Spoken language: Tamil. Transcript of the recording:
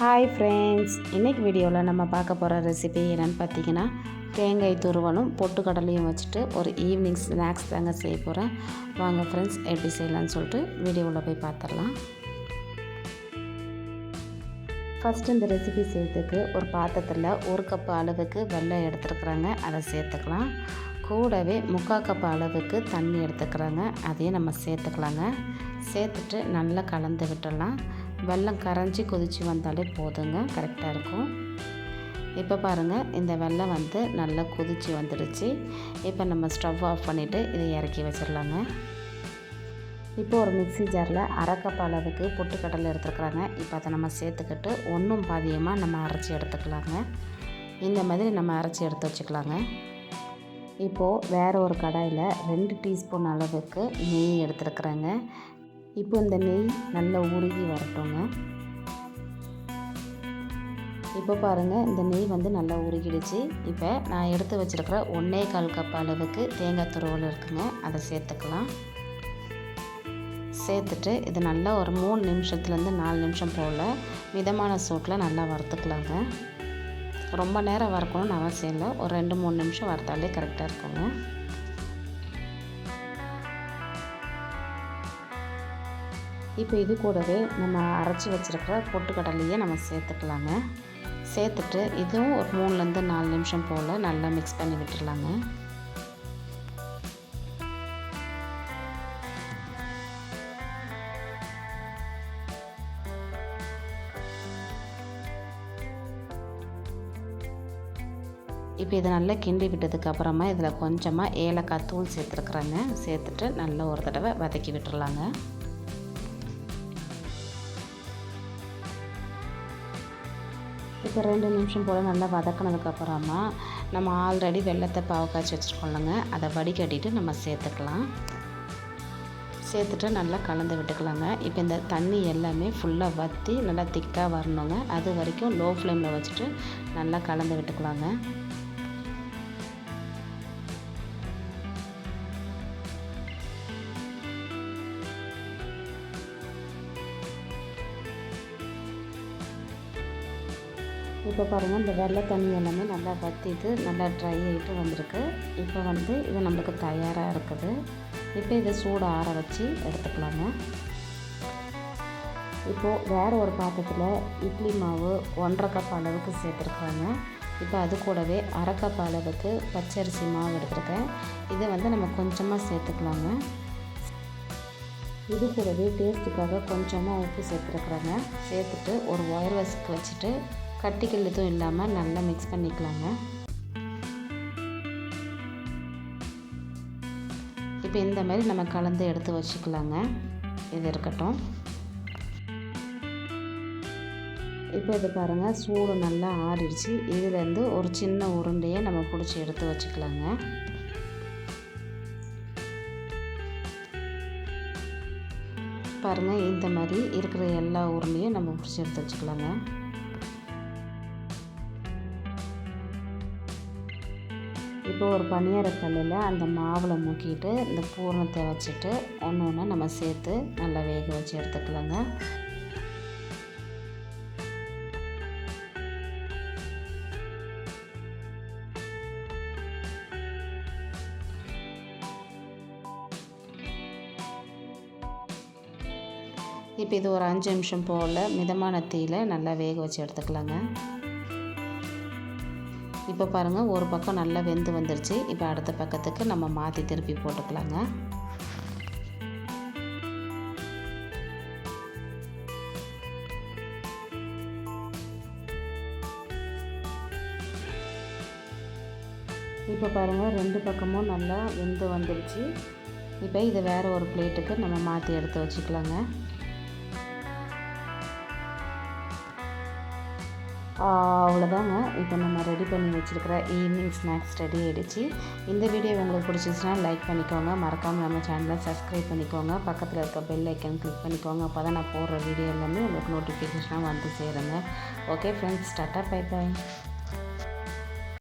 ஹாய் ஃப்ரெண்ட்ஸ் இன்றைக்கி வீடியோவில் நம்ம பார்க்க போகிற ரெசிபி என்னென்னு பார்த்தீங்கன்னா தேங்காய் துருவலும் பொட்டுக்கடலையும் வச்சுட்டு ஒரு ஈவினிங் ஸ்நாக்ஸ் தாங்க செய்ய போகிறேன் வாங்க ஃப்ரெண்ட்ஸ் எப்படி செய்யலான்னு சொல்லிட்டு வீடியோவில் போய் பார்த்துடலாம். ஃபஸ்ட்டு இந்த ரெசிபி செய்யறதுக்கு ஒரு பாத்திரத்தில் ஒரு கப் அளவுக்கு வெள்ளம் எடுத்துருக்குறாங்க. அதை சேர்த்துக்கலாம். கூடவே முக்கால் கப் அளவுக்கு தண்ணி எடுத்துக்கிறாங்க. அதையும் நம்ம சேர்த்துக்கலாங்க. சேர்த்துட்டு நல்லா கலந்து விட்டுடலாம். வெள்ளம் கரைஞ்சி கொதித்து வந்தாலே போதுங்க கரெக்டாக இருக்கும். இப்போ பாருங்கள் இந்த வெள்ளம் வந்து நல்லா கொதித்து வந்துடுச்சு. இப்போ நம்ம ஸ்டவ் ஆஃப் பண்ணிவிட்டு இதை இறக்கி வச்சிடலாங்க. இப்போ ஒரு மிக்சி ஜாரில் அரைக்கப் அளவுக்கு பொட்டுக்கடலை எடுத்துருக்குறாங்க. இப்போ அதை நம்ம சேர்த்துக்கிட்டு ஒன்றும் பாதியமாக நம்ம அரைச்சி எடுத்துக்கலாங்க. இந்த மாதிரி நம்ம அரைச்சி எடுத்து வச்சுக்கலாங்க. இப்போது வேறு ஒரு கடாயில் ரெண்டு டீஸ்பூன் அளவுக்கு நெய் எடுத்துருக்குறேங்க. இப்போ இந்த நெய் நல்லா உருகி வரட்டுங்க. இப்போ பாருங்கள் இந்த நெய் வந்து நல்லா உருகிடுச்சு. இப்போ நான் எடுத்து வச்சுருக்கிற ஒன்றே கால் கப் அளவுக்கு தேங்காய் துருவல் இருக்குங்க. அதை சேர்த்துக்கலாம். சேர்த்துட்டு இது நல்லா ஒரு மூணு நிமிஷத்துலேருந்து நாலு நிமிஷம் போல் மிதமான சூட்டில் நல்லா வறுத்துக்கலாங்க. ரொம்ப நேரம் வறுக்கணும்னு அவசியம் இல்லை. ஒரு ரெண்டு மூணு நிமிஷம் வறுத்தாலே கரெக்டாக இருக்குங்க. இப்போ இது கூடவே நம்ம அரைச்சி வச்சுருக்கிற பொட்டுக்கடலையே நம்ம சேர்த்துக்கலாங்க. சேர்த்துட்டு இதுவும் ஒரு மூணுலேருந்து நாலு நிமிஷம் போல் நல்லா மிக்ஸ் பண்ணி விட்டுடலாங்க. இப்போ இதை நல்லா கிண்டி விட்டதுக்கப்புறமா இதில் கொஞ்சமாக ஏலக்காய் தூள் சேர்த்துருக்குறேங்க. சேர்த்துட்டு நல்லா ஒரு தடவை வதக்கி விட்டுறலாங்க இப்போ ரெண்டு நிமிஷம் போல் நல்லா வதக்கினதுக்கப்புறமா நம்ம ஆல்ரெடி வெள்ளத்தை பாவு காய்ச்சி வச்சுருக்கோம்லங்க அதை வடிகட்டிட்டு நம்ம சேர்த்துக்கலாம். சேர்த்துட்டு நல்லா கலந்து விட்டுக்கலாங்க. இப்போ இந்த தண்ணி எல்லாமே ஃபுல்லாக வற்றி நல்லா திக்காக வரணுங்க. அது வரைக்கும் லோ ஃப்ளேமில் வச்சுட்டு நல்லா கலந்து விட்டுக்கலாங்க. இப்போ பாருங்கள் இந்த வெள்ளை தண்ணி எல்லாமே நல்லா வற்றிட்டு நல்லா ட்ரை ஆகிட்டு வந்திருக்கு. இப்போ வந்து இது நம்மளுக்கு தயாராக இருக்குது. இப்போ இதை சூடு ஆற வச்சு எடுத்துக்கலாங்க. இப்போது வேறு ஒரு பாத்திரத்தில் இட்லி மாவு ஒன்றரை கப் அளவுக்கு சேர்த்துருக்காங்க. இப்போ அது கூடவே அரை கப் அளவுக்கு பச்சரிசி மாவு எடுத்துருக்கேன். இதை வந்து நம்ம கொஞ்சமாக சேர்த்துக்கலாங்க. இது கூடவே டேஸ்ட்டுக்காக கொஞ்சமாக உப்பு சேர்த்துருக்குறாங்க. சேர்த்துட்டு ஒரு ஒயர் வசுக்கு வச்சுட்டு கட்டிக்கல் எதுவும் இல்லாமல் நல்லா மிக்ஸ் பண்ணிக்கலாங்க. இப்போ இந்த மாதிரி நம்ம கலந்து எடுத்து வச்சுக்கலாங்க. இது இருக்கட்டும். இப்போ இது பாருங்கள் சூடு நல்லா ஆறிடுச்சு. இதுலேருந்து ஒரு சின்ன உருண்டையை நம்ம பிடிச்சி எடுத்து வச்சுக்கலாங்க. பாருங்கள் இந்த மாதிரி இருக்கிற எல்லா உருண்டையும் நம்ம பிடிச்சி எடுத்து வச்சுக்கலாங்க. இப்போ ஒரு பனியாரக்கல்லில் அந்த மாவில் முக்கிட்டு இந்த பூரணத்தை வச்சுட்டு ஒன்று ஒன்று நம்ம சேர்த்து நல்லா வேக வச்சு எடுத்துக்கலாங்க. இப்போ இது ஒரு அஞ்சு நிமிஷம் போல் மிதமான தீயில் நல்லா வேக வச்சு எடுத்துக்கலாங்க. இப்போ பாருங்கள் ஒரு பக்கம் நல்லா வெந்து வந்துருச்சு. இப்போ அடுத்த பக்கத்துக்கு நம்ம மாற்றி திருப்பி போட்டுக்கலாங்க. இப்போ பாருங்கள் ரெண்டு பக்கமும் நல்லா வெந்து வந்துருச்சு. இப்போ இதை வேறு ஒரு பிளேட்டுக்கு நம்ம மாற்றி எடுத்து வச்சுக்கலாங்க. அவ்வளோதாங்க இப்போ நம்ம ரெடி பண்ணி வச்சுருக்கிற ஈவினிங் ஸ்நாக்ஸ் ரெடி ஆகிடுச்சு இந்த வீடியோ உங்களுக்கு பிடிச்சிச்சுன்னா லைக் பண்ணிக்கோங்க. மறக்காமல் நம்ம சேனலை சப்ஸ்கிரைப் பண்ணிக்கோங்க. பக்கத்தில் இருக்க பெல் ஐக்கன் கிளிக் பண்ணிக்கோங்க. அப்போ தான் நான் போடுற வீடியோ எல்லாமே உங்களுக்கு நோட்டிஃபிகேஷனாக வந்து சேருங்க. Okay friends tata bye bye